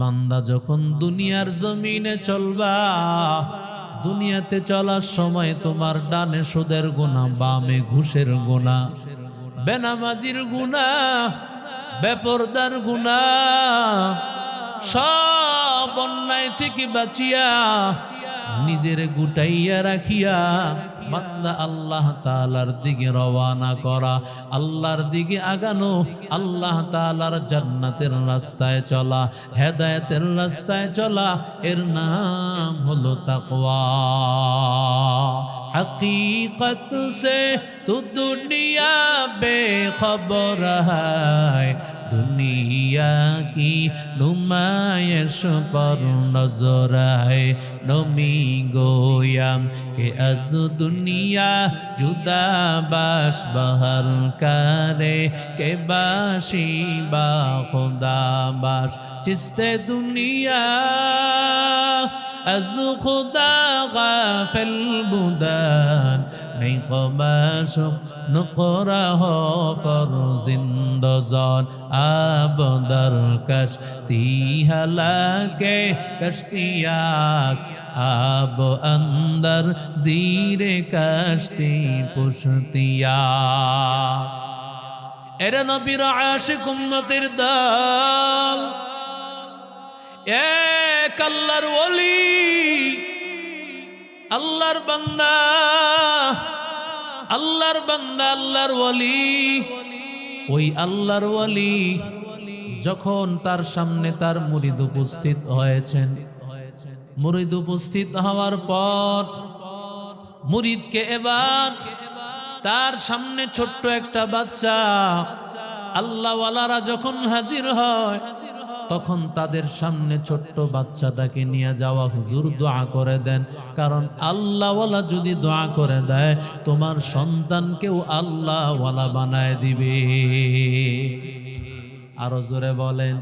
বান্দা যখন দুনিয়ার জমিনে চলবা, দুনিয়াতে চলার সময় তোমার ডানে সুদের গোনা, বামে ঘুষের গোনা, বেনামাজির গুণা বেপরদার গুণা সব অন্যায় থেকে বাঁচিয়া নিজের গুটাইয়া রাখিয়া বান্দা আল্লাহ তালার দিকে রওয়ানা করা, আল্লাহর দিকে আগানো, আল্লাহ তালার জান্নাতের রাস্তায় চলা, হেদায়তের রাস্তায় চলা, এর নাম হলো তাকওয়া। حقیقت سے تو دنیا بے خبر দুনিয়া কি নুমায়শ পর নজরায় নমি গোয়াম কে আজ দুনিয়া জুদা বাস বহর কারে কে বাসি বা খুদা বাস চিস্তে দুনিয়া از خدا غافل بودن নিকবাসুক নকরাহ ফরজিন্দ জন আবদর কশ, তিহলাকে কশতিয়াস, আব অন্দর জিরে কশতি পুষতিয়াস এরে নবীর আশিক উম্মতের দল এ আল্লাহর ওলি আল্লাহর বান্দা আল্লাহর বান্দা, আল্লাহর ওয়ালি। ওই আল্লাহর ওয়ালি যখন তার সামনে তার মুরিদ উপস্থিত হয়েছেন। মুরিদ উপস্থিত হওয়ার পর মুরিদকে এবার তার সামনে ছোট্ট একটা বাচ্চা, আল্লাহওয়ালারা যখন হাজির হয় তখন তাদের সামনে ছোট্ট বাচ্চাটাকে নিয়ে যাওয়া হুজুর দোয়া করে দেন। কারণ আল্লাহওয়ালা যদি দোয়া করে দেয়, তোমার সন্তানকেও আল্লাহওয়ালা বানায় দিবে। আরও জোরে বলেন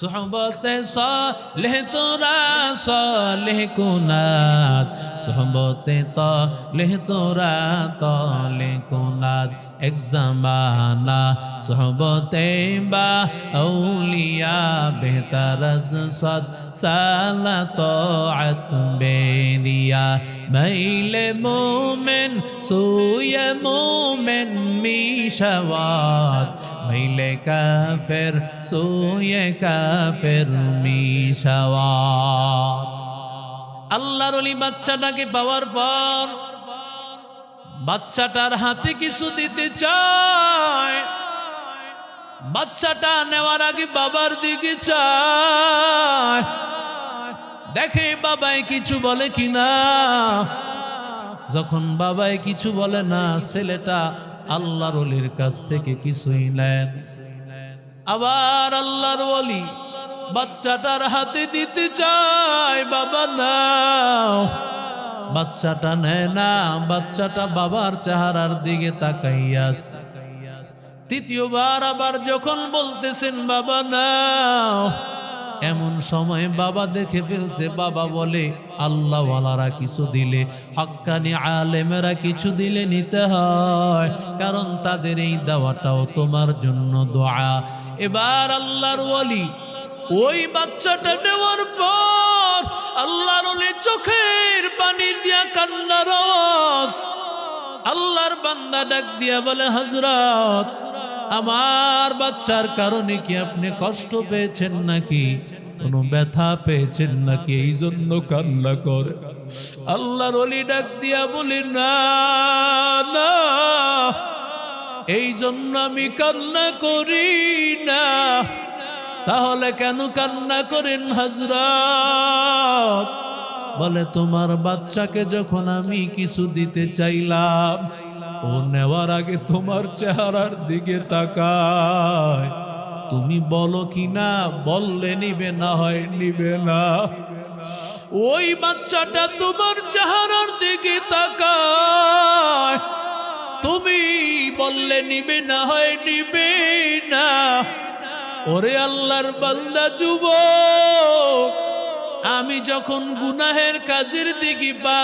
সোহবতে সলেহ তোরা সলেহ কুনাত সোহবতে তলেহ তোরা তলে কুনাত এক জামানা সোহবতে বা আউলিয়া বেহতার সদ সালা তোআত বেরিয়া মাইলে মোমেন সুয়ে মোমেন মিশাওয়াত মাইলে কাফের সুয়ে কাফের মিশাওয়াত আল্লাহর অলি বাচ্চাটাকে পাওয়ার পর বাচ্চাটার হাতে কিছু দিতে চায়। বাচ্চাটা নেওয়ার আগে বাবার দিকে চায়। দেখে বাবাই কিছু বলে কিনা? যখন বাবাই কিছু বলে না, ছেলেটা আল্লাহর অলির কাছ থেকে কিছুই নেন। আবার আল্লাহর অলি বাচ্চাটার হাতে দিতে চায়, বাবা নাও। বাচ্চাটা নেয় না, বাচ্চাটা বাবার চেহারার দিকে তাকাইয়াস। তৃতীয়বার আবার যখন বলতেছেন, বাবা নাও। এমন সময় বাবা দেখে ফেলছে, বাবা বলে, আল্লাহওয়ালারা কিছু দিলে, হক্কানি আলেমেরা কিছু দিলে নিতে হয়, কারণ তাদের এই দেওয়াটাও তোমার জন্য দোয়া। এবার আল্লাহর ওলি ওই বাচ্চাটা নেওয়ার পর আল্লাহর চোখের পানি দিয়া কান্নার আল্লাহর বান্দা ডাক দিয়া বলে হজরত আমার বাচ্চার কারণে কি আপনি কষ্ট পেয়েছেন নাকি? কোনো ব্যথা পেয়েছেন নাকি? এই জন্য কান্না করে। আল্লাহর অলি ডাক দিয়া বলি, না এই জন্য আমি কান্না করি না। তাহলে কেন কান্না করেন হজরত বলে, তোমার বাচ্চাকে যখন আমি কিছু দিতে চাইলাম ও নেওয়ার আগে তোমার চেহারার দিকে তাকায়। তুমি বলো কি না বললে নিবে না হয় নিবে না। ওই বাচ্চাটা তোমার চেহারার দিকে তাকায়। তুমি বললে নিবে না হয় নিবে না। ওরে আল্লাহর বান্দা যুবক আমি যখন গুনাহের কাজের দিকে পা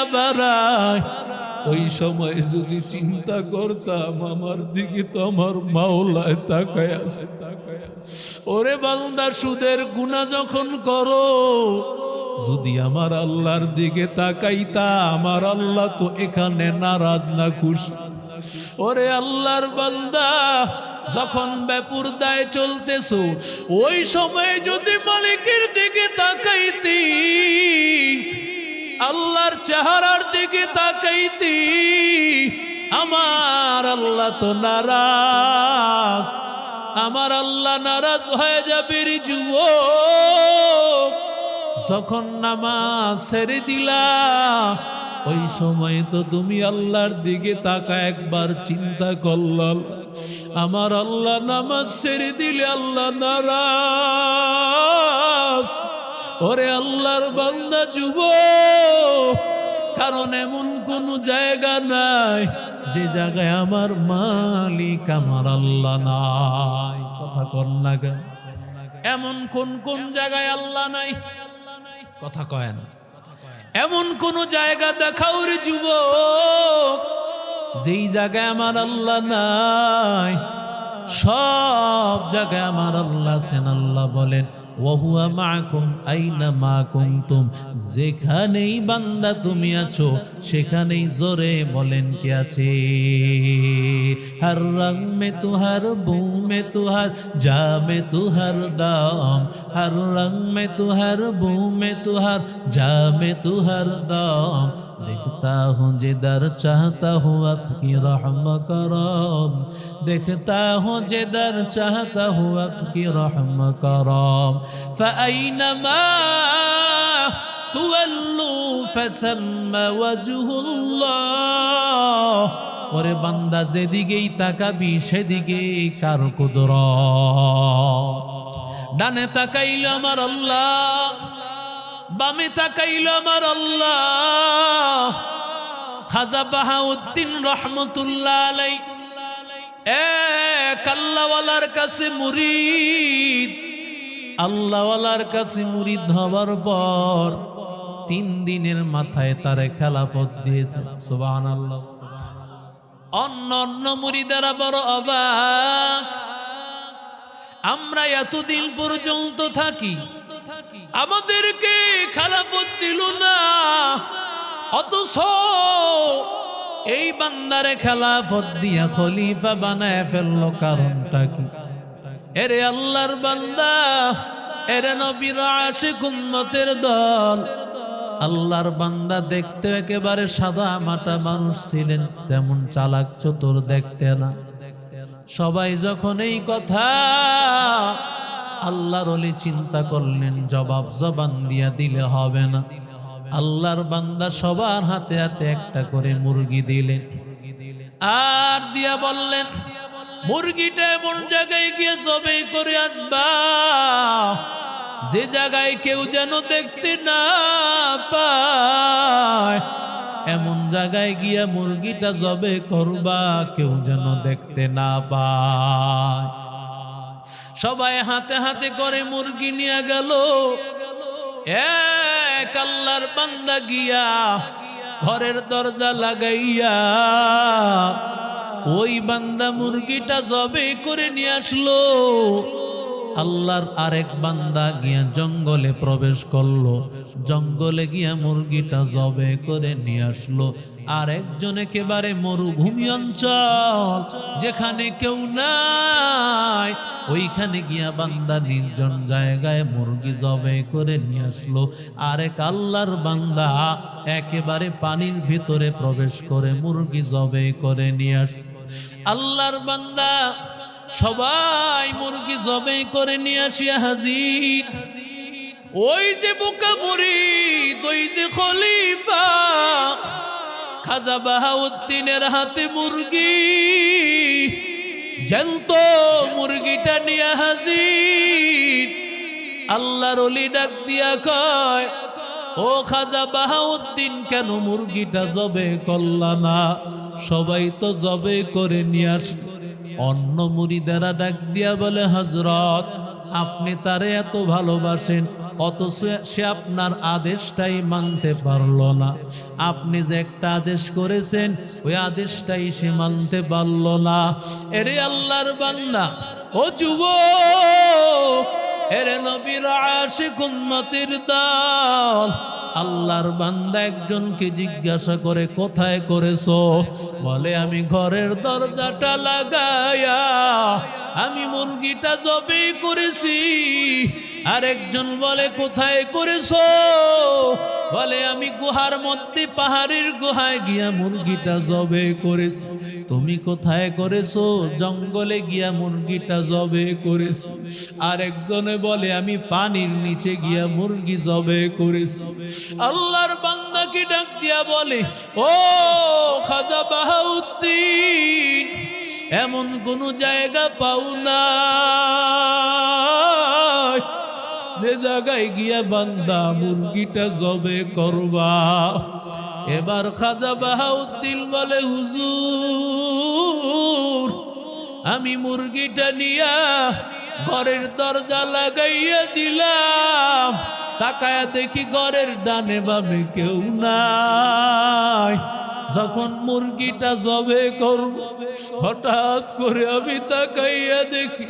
ওই সময় যদি চিন্তা করতাম, আমার দিকে তো আমার মাওলায় তাকায় আছে। ওরে বান্দা, সুদের গুণা যখন করো, যদি আমার আল্লাহর দিকে তাকাইতা, আমার আল্লাহ তো এখানে নারাজ না খুশি। ওরে আল্লাহর বান্দা যখন ব্যাপুর দায় চলতেছ, ওই সময় যদি মালিকের দিকে তাকাইতি, আল্লাহর চেহারার দিকে তাকাইতি, আমার আল্লাহ তো নারাজ, আমার আল্লাহ নারাজ হয়ে যাবে রে যুবক। যখন নামাজ ছেড়ে দিলা, ওই সময় তো তুমি আল্লাহর দিকে তাকা একবার চিন্তা করলাম। আমার আল্লাহ নামাজ ছেড়ে দিলে আল্লাহ নারাজ। ওরে আল্লাহর বান্দা যুব কারণ এমন কোন জায়গা নাই যে জায়গায় আমার মালিক আমার আল্লাহ নাই। কথা কর না? এমন কোন কোন জায়গায় আল্লাহ নাই? কথা কয় না। এমন কোন জায়গা দেখাও রে যুবক যেই জায়গায় আমার আল্লাহ নাই, সব জায়গায় আমার আল্লাহ আছেন। আল্লাহ বলেন, ওহুয়া মাকুম, আইনা মা কুনতুম যেখানেই বান্দা তুমি আছো, সেখানেই জোরে বলেন, কে আছে? হর রং মে তুহার বু মে তুহার যা মে তুহার দাম। হর রং মে তুহার বু মে তুহার যা মে তুহার দাম। دیکھتا ہوں جدر چاہتا ہوں وقت کی رحم کرم دیکھتا ہوں جدر چاہتا ہوں وقت کی رحم کرم فأینما تولوا فسم وجه الله ওরে বান্দা যেদিকেই তাকাবি সেদিকে কার কুদর ডানে তাকাইল আমার আল্লাহ বামে তাকাইল আমার আল্লাহ। খাজা বাহাউদ্দিন রহমতুল্লাহ আলাই। এক আল্লাহওয়ালার কাছে মুরিদ। আল্লাহওয়ালার কাছে মুরিদ হবার পর তিন দিনের মাথায় তারে খেলাফত দিয়েছে। সুবাহ আল্লাহ অন্য অন্য মুরিদারা বড় অবাক। আমরা এতদিন পর্যন্ত থাকি আমাদেরকে খেলাফত দিল না। অথচ এই বান্দারে খেলাফত দিয়া খলিফা বানায় ফেলল কারণটা কি? এরে আল্লাহর বান্দা, এরে নবীর আশিক উম্মতের দল। আল্লাহর বান্দা দেখতে একেবারে সাদা মাটা মানুষ ছিলেন, তেমন চালাক চতুর দেখতে না। সবাই যখন এই কথা আল্লাহর অলি চিন্তা করলেন, জবাব জবান দিয়া দিলে হবে না। আল্লাহর বান্দা সবার হাতে হাতে একটা করে মুরগি দিলেন। আর দিয়া বললেন, মুরগিটা এমন জায়গায় গিয়ে জবে করে আসবা। যে জায়গায় কেউ যেন দেখতে না পায়। এমন জায়গায় গিয়া মুরগিটা জবে করবা, কেউ যেন দেখতে না পায়। সবাই হাতে হাতে করে মুরগি নিয়ে গেল। এক আল্লাহর বান্দা গিয়া ঘরের দরজা লাগাইয়া ওই বান্দা মুরগিটা জবে করে নিয়ে আসলো। আল্লাহর আরেক বান্দা গিয়া জঙ্গলে প্রবেশ করল। জঙ্গলে গিয়া মুরগিটা জবে করে নিয়ে আসলো। আর একজন একেবারে মরুভূমি অঞ্চল, যেখানে কেউ নাই। ওইখানে গিয়া বান্দা নির্জন জায়গায় মুরগি জবে করে নিয়ে আসলো। আরেক আল্লাহর বান্দা একেবারে পানির ভিতরে প্রবেশ করে মুরগি জবে করে নিয়ে আসছে। আল্লাহর বান্দা সবাই মুরগি জবে করে নিয়ে আসিয়া হাজির। ওই যে বোকা মুরিদ ওই যে খলিফা, খাজা বাহাউদ্দিনের হাতে মুরগি, জ্যান্ত মুরগিটা নিয়ে হাজির। আল্লাহর অলি ডাক দিয়া কয়, ও খাজা বাহাউদ্দিন, কেন মুরগিটা জবে করলা না? সবাই তো জবে করে নিয়ে আসলো। অন্য মুড়িদারা ডাক দিয়া বলে হজরত আপনি তারে এত ভালোবাসেন, অথচ সে আপনার আদেশটাই মানতে পারল না। আপনি যে একটা আদেশ করেছেন, ওই আদেশটাই সে মানতে পারল না। এরে আল্লাহর বান্দা, ও যুব এরে নবীর আশিক উম্মতির দল আল্লাহর বান্দা একজনকে জিজ্ঞাসা করে, কোথায় করেছ? বলে, আমি ঘরের দরজাটা লাগায়া, আমি মুরগিটা জবে করেছি। আরেকজন বলে, কোথায় করেছ? বলে, আমি গুহার মধ্যে, পাহাড়ের গুহায় গিয়া মুরগিটা জবে করেছি। তুমি কোথায় করেছ? জঙ্গলে গিয়া মুরগিটা জবে করেছি। আরেকজনে বলে, আমি পানির নিচে গিয়া মুরগি জবে করেছি। আল্লাহর বান্দাকে ডাক দিয়া বলে, ও খাজা বাহাউদ্দিন, এমন কোন জায়গা পাও না। যে জায়গায় গিয়া বান্দা, মুরগিটা জবে করবা। এবার খাজা বাহাউদ্দিন বলে, হুজুর, আমি মুরগিটা নিয়া ঘরের দরজা লাগাইয়া দিলাম। তাকায়া দেখি ঘরের ডানে বামে কেউ নাই। যখন মুরগিটা জবে করব, হঠাৎ করে আমি তাকাইয়া দেখি,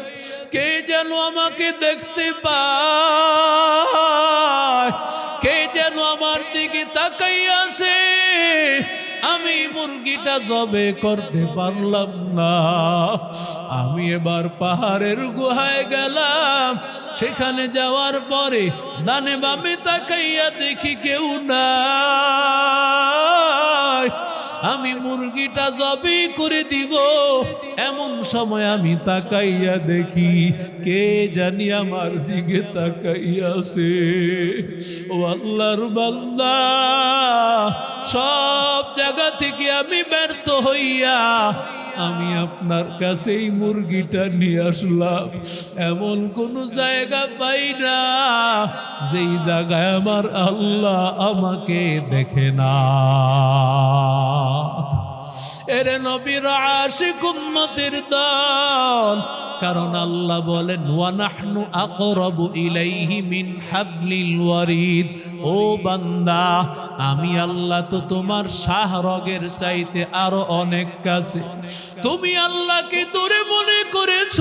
কে যেন আমাকে দেখতে পায়? কে যেন আমার দিকে তাকাইয়াছে আমি মুরগিটা জবে করতে পারলাম না। আমি এবার পাহাড়ের গুহায় গেলাম। সেখানে যাওয়ার পরে ডানে বামে তাকাইয়া দেখি কেউ নাই। আমি মুরগিটা জবে করে দিব। এমন সময় আমি তাকাইয়া দেখি, কে জানি আমার দিকে তাকাইয়াছে। ও আল্লাহর বান্দা, সব জায়গা থেকে আমি ব্যর্থ হইয়া আমি আপনার কাছে এই মুরগিটা নিয়ে আসলাম। এমন কোন জায়গা পাই না, যেই জায়গায় আমার আল্লাহ আমাকে দেখে না। এরে নবীর আশিক উম্মতের দল কারণ আল্লাহ বলেন ওয়ানাহনু আকরাবু ইলাইহি মিন হাবলিল ওয়ারিদ। ও বান্দা, আমি আল্লাহ তো তোমার শাহরগের চাইতে আরও অনেক কাছে। তুমি আল্লাহকে দূরে মনে করেছ।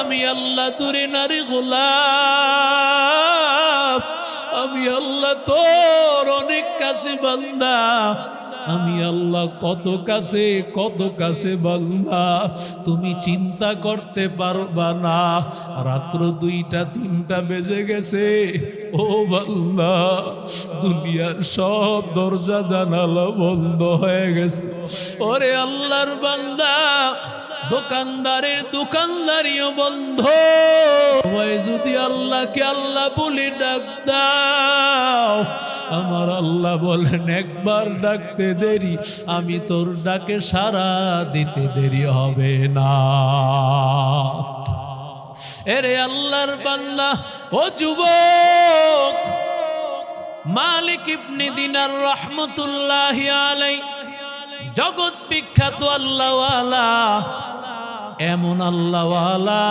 আমি আল্লাহ দূরে নারী গোলাপ আল্লাহ তোর অনেক কাছে বান্দা। আমি আল্লাহ কত কাছে কত কাছে বান্দা। তুমি চিন্তা করতে পারবা না। রাত্র দুইটা, তিনটা বেজে গেছে। ও বান্দা, দুনিয়ার সব দরজা, জানালা বন্ধ হয়ে গেছে। ওরে আল্লাহর বান্দা, দোকানদারের দোকানদারিও বন্ধ। সবাই যদি আল্লাহকে আল্লাহ বলে ডাক দাও, আমার আল্লাহ বলেন, একবার ডাকতে দেরি, আমি তোর ডাকে সারা দিতে দেরি হবে না। এরে আল্লাহর বান্দা, ও যুবক, মালিক ইবনে দিনার রহমতুল্লাহ আলাই জগৎ বিখ্যাত আল্লাহওয়ালা, এমন আল্লাহওয়ালা,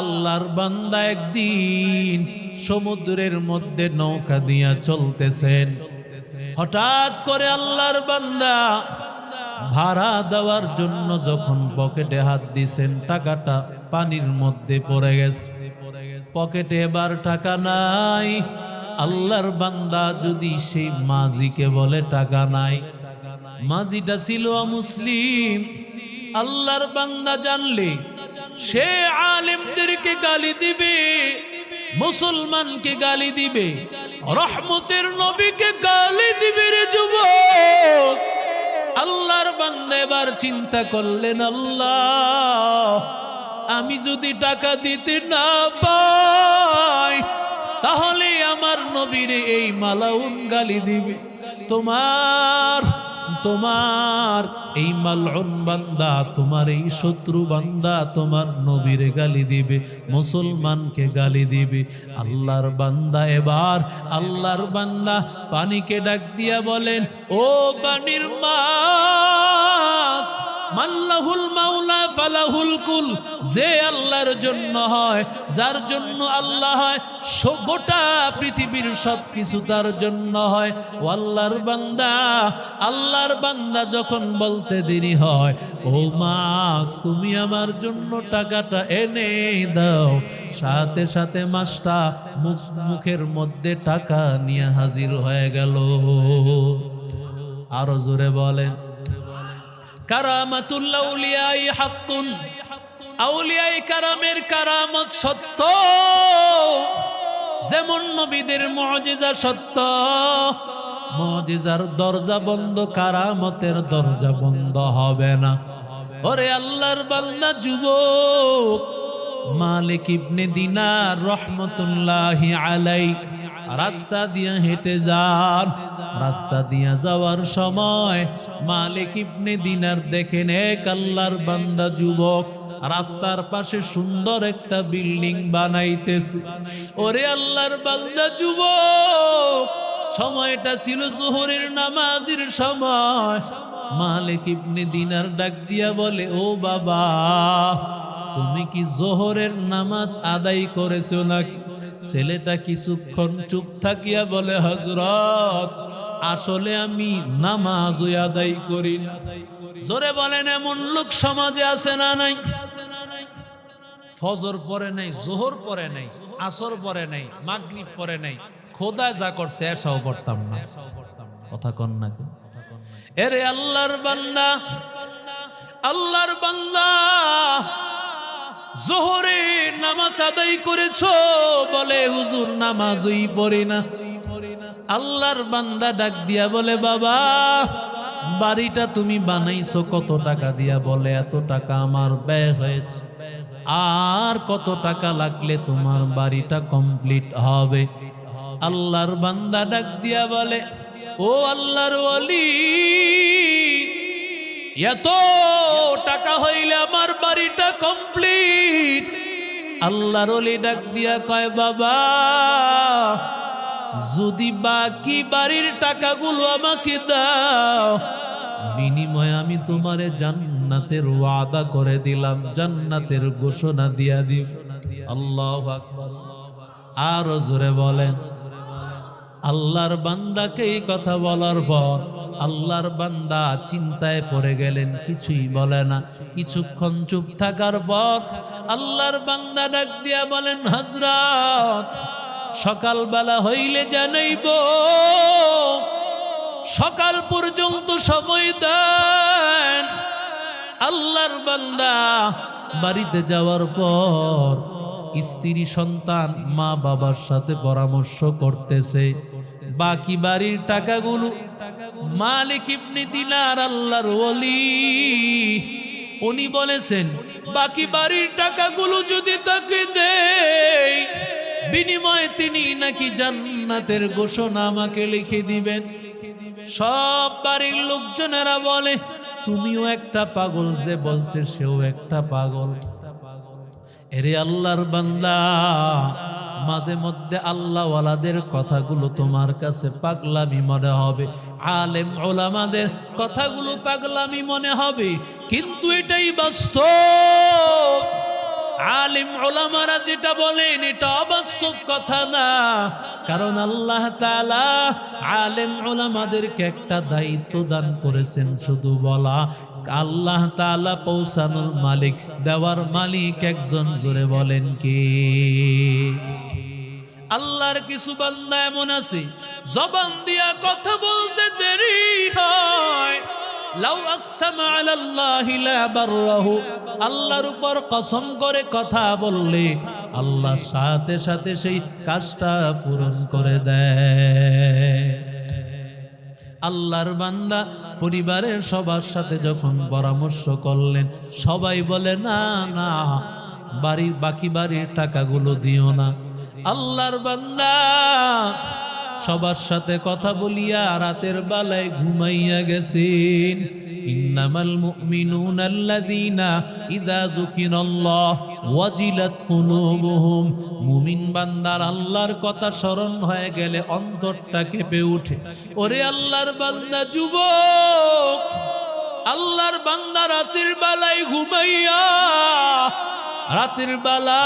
আল্লাহর বান্দা একদিন সমুদ্রের মধ্যে নৌকা দিয়া চলতেছেন। হঠাৎ করে আল্লাহর বান্দা ভাড়া দেওয়ার জন্য যখন পকেটে হাত দিছেন, টাকাটা পানির মধ্যে পড়ে গেছে। পকেটে এবার টাকা নাই। আল্লাহর বান্দা যদি সেই মাঝিকে বলে, টাকা নাই। মাঝিটা ছিল মুসলিম আল্লাহর বান্দা জানলে, সে আলেমদেরকে গালি দিবে, মুসলমানকে গালি দিবে। রহমতের নবীকে গালি দিবে রে যুবক। আল্লাহর বান্দা এবার চিন্তা করলেন, আল্লাহ, আমি যদি টাকা দিতে না পাই, তাহলে আমার নবীরে এই মালাউন গালি দিবে। তোমার তোমার, এই মালন বান্দা, তোমার এই শত্রু বান্দা তোমার নবীরে গালি দিবে, মুসলমানকে গালি দিবে। আল্লাহর বান্দা এবার, আল্লাহর বান্দা পানিকে ডাক দিয়া বলেন, ও পানির মাছ মাল্লাহুল মাওলা ফালাহুল কুল। যে আল্লাহর জন্য হয়, যার জন্য আল্লাহ হয় গোটা পৃথিবীর সব কিছু তার জন্য হয়। ও আল্লাহর বান্দা আল্লাহর বান্দা যখন বলতে দেরি হয়, ও মাস, তুমি আমার জন্য টাকাটা এনে দাও। সাথে সাথে মাসটা মুখ, মুখের মধ্যে টাকা নিয়ে হাজির হয়ে গেল। আরও জোরে বলেন। কারামাতুল্লাহ উলিয়াই হাক্কুন। আউলিয়াই কারামের কারামত সত্য। যেমন নবীদের মুজিজা সত্য, মুজিজার দরজা বন্ধ, কারামতের দরজা বন্ধ হবে না। ওরে আল্লাহর বান্দা, যুবক, মালিক ইবনে দিনার রহমতুল্লাহি আলাই রাস্তা দিয়া হেঁটে যান। রাস্তা দিয়া যাওয়ার সময় মালিক ইবনে দিনার দেখেন, এক আল্লাহর বান্দা যুবক রাস্তার পাশে সুন্দর একটা বিল্ডিং বানাইতেছে। ওরে আল্লাহর বান্দা যুবক, সময়টা ছিল জোহরের নামাজের সময়। মালিক ইবনে দিনার ডাক দিয়া বলে, ও বাবা, তুমি কি জোহরের নামাজ আদায় করেছ নাকি? ছেলেটা কিছুক্ষণ চুপ থাকিয়া বলে হজরত আসলে আমি নামাজ আদায় করি। জোরে বলেন, এমন লোক সমাজে আছে না নাই ফজর পরে নাই, জোহর পরে নাই, আসর পরে নাই, মাগরিব পরে নাই খোদা যা করছে এসাও করতাম না কথা কন না? এরে আল্লাহর বান্দা আল্লাহর বান্দা জোহরে নামাজ আদায় করেছ বলে হুজুর নামাজই পড়ে না। আল্লাহর বান্দা ডাক দিয়া বলে, বাবা, বাড়িটা তুমি বানাইছো কত টাকা? দিয়া বলে, এত টাকা আমার ব্যয় হয়েছে। আর কত টাকা লাগলে তোমার বাড়িটা কমপ্লিট হবে? আল্লাহর বান্দা ডাক দিয়া বলে, ও আল্লাহর ওলি এত টাকা হইলে আমার বাড়িটা কমপ্লিট। আল্লাহর ওলি ডাক দিয়া কয়, বাবা, যদি বাকি বাড়ির টাকাগুলো আমাকে দাও, বিনিময়ে আমি তোমারে জান্নাতের ওয়াদা করে দিলাম, জান্নাতের ঘোষণা দিয়া দিও আল্লাহ আরও জোরে বলেন, আল্লাহর বান্দাকে এই কথা বলার পর আল্লাহর বান্দা চিন্তায় পড়ে গেলেন, কিছুই বলে না। কিছুক্ষণ চুপ থাকার পর আল্লাহর বান্দা ডাক দিয়া বলেন হজরত সকালবেলা হইলে জানাইব। সকাল পর্যন্ত সময় দেন। আল্লাহর বান্দা বাড়িতে যাওয়ার পর স্ত্রী, সন্তান মা বাবার সাথে পরামর্শ করতেছে। বাকি বাড়ির টাকাগুলো মালিক ইবনে দিনার আল্লাহর ওলি। উনি বলেছেন, বাকি বাড়ির টাকাগুলো যদি তাকে দেয় বিনিময়ে তিনি নাকি জান্নাতের ঘোষণা আমাকে লিখে দিবেন। সব বাড়ির লোকজনেরা বলে, তুমিও একটা পাগল যে বলছে সেও একটা পাগল। এরে আল্লাহর বান্দা মাঝে মধ্যে আল্লাহওয়ালাদের কথাগুলো তোমার কাছে পাগলামি মনে হবে। আলেম ওলামাদের কথাগুলো পাগলামি মনে হবে। কিন্তু এটাই বাস্তব। আলিম ওলামারা যেটা বলেন, এটা অবাস্তব কথা না। কারণ আল্লাহ আলেম ওলামাদেরকে একটা দায়িত্ব দান করেছেন শুধু বলা। আল্লাহ তাআলা পৌঁছানোর মালিক, দেওয়ার মালিক একজন জোরে বলেন কি? আল্লাহর কিছু বান্দা এমন আছে, জবান দিয়া কথা বলতে দেরি হয়। আল্লাহর উপর কসম করে কথা বললে আল্লাহ সাথে সাথে সেই কাজটা পূরণ করে দেয়। আল্লাহর বান্দা পরিবারের সবার সাথে যখন পরামর্শ করলেন, সবাই বলে, না না বাড়ির বাকি বাড়ির টাকাগুলো দিও না। আল্লাহর বান্দা সবার সাথে কথা বলিয়া রাতের বেলায় ঘুমাইয়া গেছেন। ইন্নামাল মুমিনুন আল্লাযীনা ইযা যুকিরাল্লাহ ওয়াজিলাত কুলুবুহুম। মুমিন বান্দার আল্লাহর কথা স্মরণ হয়ে গেলে অন্তরটা কেঁপে ওঠে। ওরে আল্লাহর বান্দা, যুবক! আল্লাহর বান্দা রাতের বেলায় ঘুমাইয়া, রাতের বেলা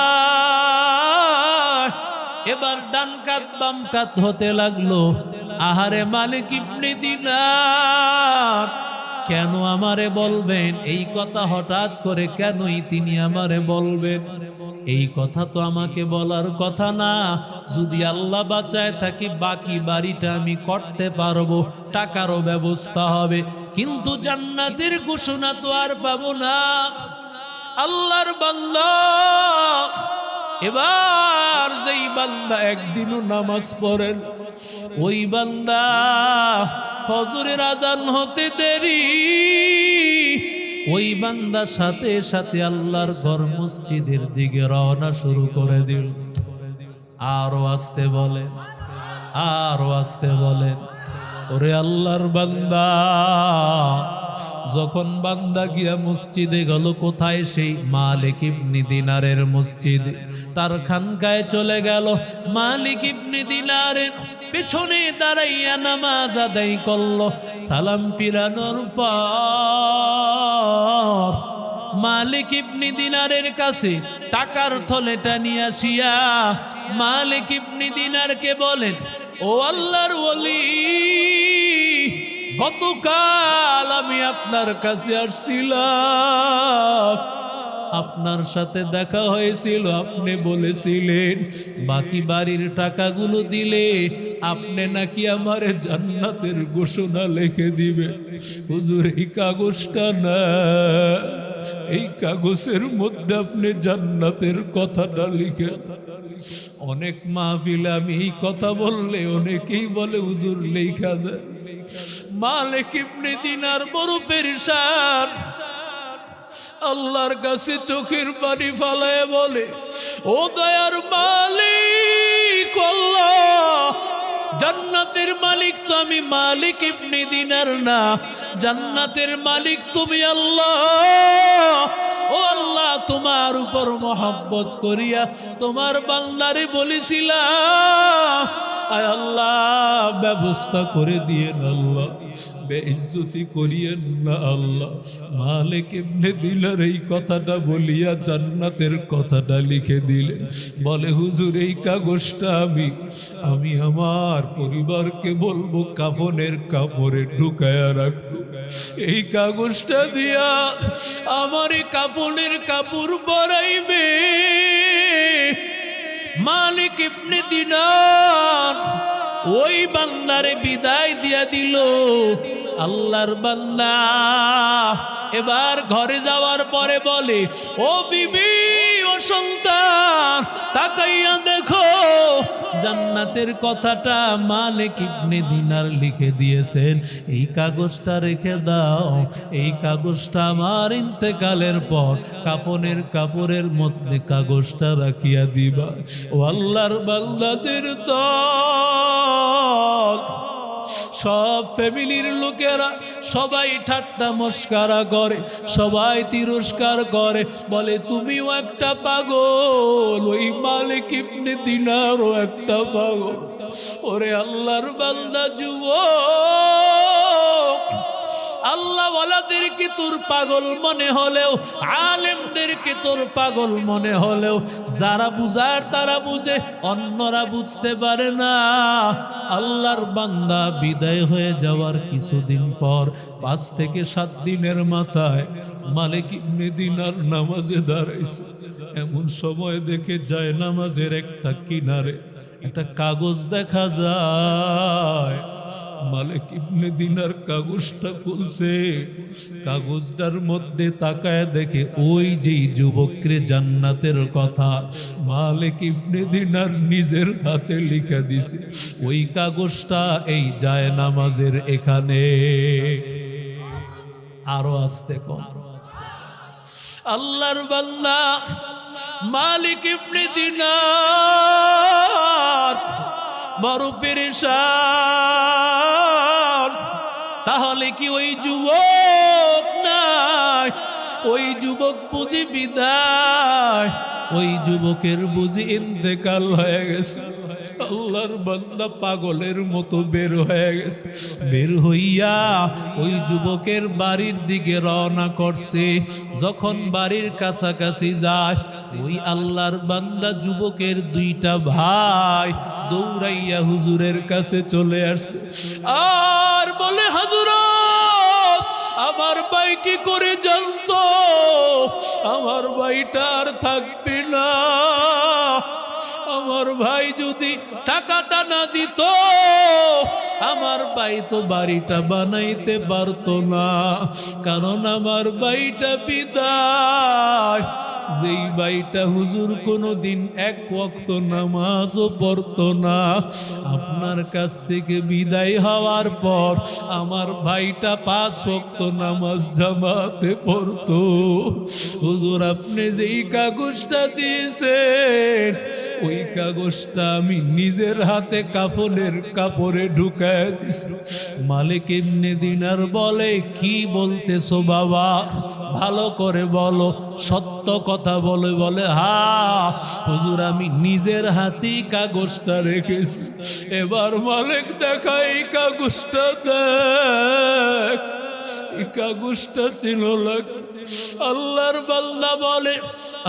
এবার ডান কাত, বাম কাত হতে লাগল। আহারে মালিক ইবনে দিনার, কেন আমারে বলবেন? এই কথা হঠাৎ করে কেনই তিনি আমারে বলবেন? এই কথা তো আমাকে বলার কথা না। যদি আল্লাহ বাঁচায় থাকি, বাকি বাড়িটা আমি করতে পারব, টাকারও ব্যবস্থা হবে। কিন্তু জান্নাতের ঘোষণা তো আর পাবো না। আল্লাহর বান্দা এবার যেই বান্দা একদিনও নামাজ পড়েন ওই বান্দা ফজরের আজান হতে দেরি। ওই বান্দা সাথে সাথে আল্লাহর ঘর মসজিদের দিকে রওনা শুরু করে দিল। আরও আসতে বলেন আরও আসতে বলেন ওরে আল্লাহর বান্দা যখন বান্দা গিয়া মসজিদে গেল, কোথায় সেই মালিক ইবনি দিনারের মসজিদ? তার খানকায় চলে গেল, মালিক ইবনি দিনারের পেছনে দাঁড়াইয়া নামাজ আদায় করল। সালাম ফিরানোর পর মালিক ইবনি দিনারের কাছে টাকার থলেটা নিয়ে আসিয়া মালিক ইবনি দিনারকে বলেন, ও আল্লাহর ওলি গতকাল আমি আপনার কাছে আসছিলাম। আপনার সাথে দেখা হয়েছিল, আপনি বলেছিলেন, বাকি বাড়ির টাকাগুলো দিলে আপনি নাকি আমার জান্নাতের ঘোষণা লিখে দিবে হুজুর, এই কাগজটা না, এই কাগজের মধ্যে আপনি জান্নাতের কথাটা লিখে অনেক মাহফিলে আমি এই কথা বললে অনেকেই বলে, হুজুর, লেখা দেয় মালিক ইবনে দিনার বড় পেরেশান। আল্লাহর কাছে চোখের পানি ফালায় বলে, ও দয়ার মালিক, আল্লাহ, জান্নাতের মালিক তো আমি মালিক ইবনে দিনার না, জান্নাতের মালিক তুমি আল্লাহ। ও আল্লাহ, তোমার উপর মহাব্বত করিয়া তোমার বান্দারে বলেছিলাম, আয় আল্লাহ, ব্যবস্থা করে দিয়ে আল্লাহ। বেইজ্জতি করিয়েন না আল্লাহ। মালিক এমনি দিলের এই কথাটা বলিয়া জান্নাতের কথাটা লিখে দিলেন। বলে, হুজুর, এই কাগজটা আমি আমি আমার পরিবারকে বলব কাপনের কাপড়ে ঢুকায়া রাখতে। এই কাগজটা দিয়া আমার এই কাপনের কাপড় পরাইবে। মালিক ইবনে দিনার ওই বান্দারে বিদায় দিয়া দিল। আল্লাহর বান্দা। এবার ঘরে যাওয়ার পরে বলে, ও বিবি, ও সন্তান, তাকাইয়া দেখো, জান্নাতের কথাটা মালিক ইবনে দিনার লিখে দিয়েছেন। এই কাগজটা রেখে দাও। এই কাগজটা আমার ইন্তেকালের পর কাপনের কাপড়ের মধ্যে কাগজটা রাখিয়া দিবা। ও আল্লাহর বান্দাদের দল। সব ফ্যামিলির লোকেরা সবাই ঠাট্টা মস্কারা করে, সবাই তিরস্কার করে, বলে, তুমিও একটা পাগল, ওই মালিক ইবনে দিনারও একটা পাগল। ওরে আল্লাহর বান্দা যুবক! আল্লাহ ওয়ালাদেরকে তোর পাগল মনে হলেও, আলেমদেরকে তোর পাগল মনে হলেও, যারা বুঝার তারা বুঝে, অন্যরা বুঝতে পারে না। আল্লাহর বান্দা বিদায় হয়ে যাওয়ার কিছুদিন পর, পাঁচ থেকে সাত দিনের মাথায় মালিক ইবনে দিনার নামাজে দাঁড়াইছে। এমন সময় দেখে যায় নামাজের একটা কিনারে, একটা কাগজ দেখা যায়। মালিক ইবনে দিনার কাগজটা খুলছে। কাগজটার মধ্যে তাকায় দেখে ওই যেই যুবকরে জান্নাতের কথা মালিক ইবনে দিনার নিজের হাতে লিখে দিছে। ওই কাগজটা এই যায় নামাজের এখানে। আরও আসতে কম। আল্লাহর বান্দা মালিক ইবনে দিনার বড় পেরেশান তাহলে কি ওই যুবক নাই? ওই যুবক বুঝি বিদায়, ওই যুবকের বুঝি ইন্তেকাল হয়ে গেছে। আল্লাহর বান্দা পাগলের মতো বের হয়ে গেছে। বের হইয়া ওই যুবকের বাড়ির দিকে রওনা করছে। যখন বাড়ির কাছাকাছি যায় ওই আল্লাহর বান্দা যুবকের দুইটা ভাই দৌড়াইয়া হুজুরের কাছে চলে আসছে। আর বলে, হাজুরত, আমার ভাই কি করে জানতো? আমার ভাইটা আর থাকবে না। আমার ভাই যদি টাকাটা না দিত, আমার ভাই তো বাড়িটা বানাইতে পারতো না। কারণ আমার ভাইটা বিদায়। যেই বাইটা হুজুর কোনো দিন এক ওয়াক্ত নামাজও পড়তো না, আপনার কাছ থেকে বিদায় হওয়ার পর আমার ভাইটা পাঁচ ওয়াক্ত নামাজ জামাতে পড়তো। হুজুর, আপনি যেই কাগজটা দিয়েছেন, ওই কাগজটা আমি নিজের হাতে কাপড়ের কাপড়ে ঢুকায় দিছি। মালিক এমনি দিনার বলে, কি বলতেছো বাবা? ভালো করে বলো, সত্য কথা বলে বলে, হা, হুজুর, আমি নিজের হাতেই কাগজটা রেখেছি। এবার মালিক দেখা, এই কাগজটা দেখ। কাগজটা ছিল আল্লাহর বান্দা বলে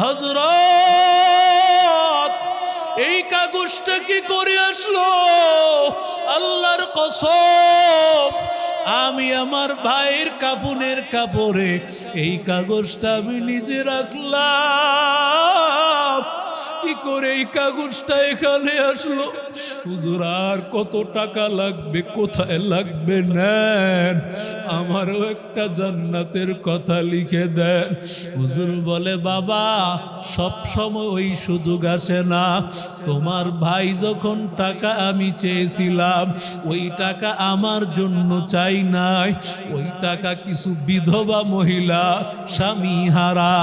হজরত এই কাগজটা কি করে আসলো? আল্লাহর কসম আমি আমার ভাইয়ের কাপুনের কাপড়ে এই কাগজটা আমি নিজে রাখলাম। কি করে এই কাগজটা এখানে আসলো? হুজুর, আর কত টাকা লাগবে? কোথায় লাগবে? নেন, আমারও একটা জান্নাতের কথা লিখে দেন। হুজুর বলে, বাবা, সব সময় ওই সুযোগ আসে না। তোমার ভাই যখন টাকা আমি চেয়েছিলাম, ওই টাকা আমার জন্য চাই নাই। ওই টাকা কিছু বিধবা মহিলা, স্বামী হারা,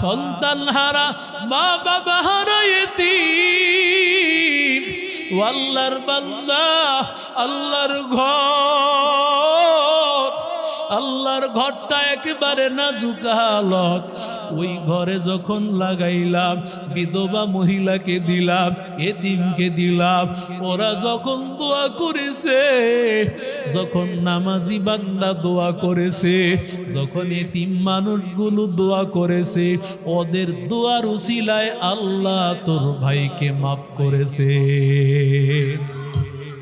সন্তান হারা মা বাবা হারা এতিম ও আল্লাহর বান্দা আল্লাহর ঘর আল্লাহর ঘরটা একেবারে নাজুক হালত। ওই ঘরে যখন লাগাইলাম, বিধবা মহিলাকে দিলাম, এতিমকে দিলাম, ওরা যখন দোয়া করেছে, যখন নামাজি বান্দা দোয়া করেছে, যখন এতিম মানুষগুলো দোয়া করেছে, ওদের দোয়ার উসিলায় আল্লাহ তোর ভাইকে মাফ করেছে।